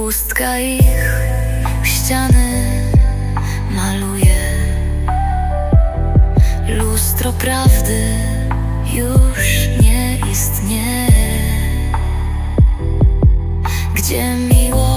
Pustka ich ściany maluje. Lustro prawdy już nie istnieje. Gdzie miłość,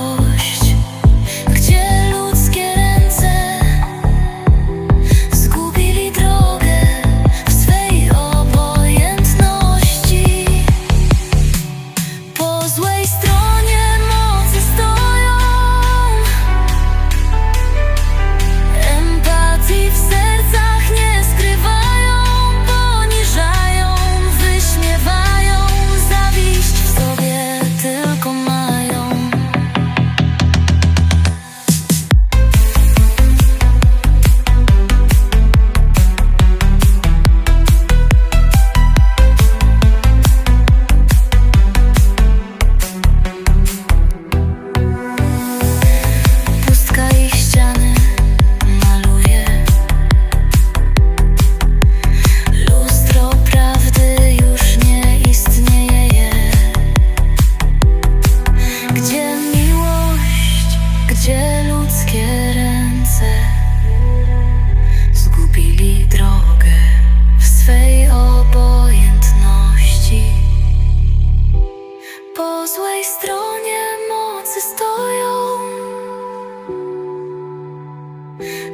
złej stronie mocy stoją.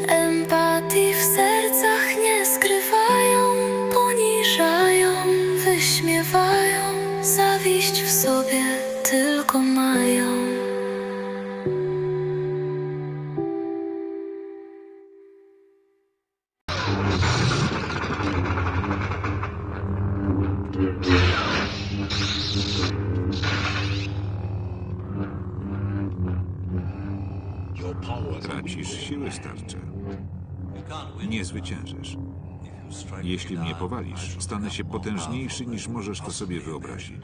Empatii w sercach nie skrywają Poniżają, wyśmiewają. Zawiść w sobie tylko mają Tracisz siły starcze. Nie zwyciężysz. Jeśli mnie powalisz, stanę się potężniejszy niż możesz to sobie wyobrazić.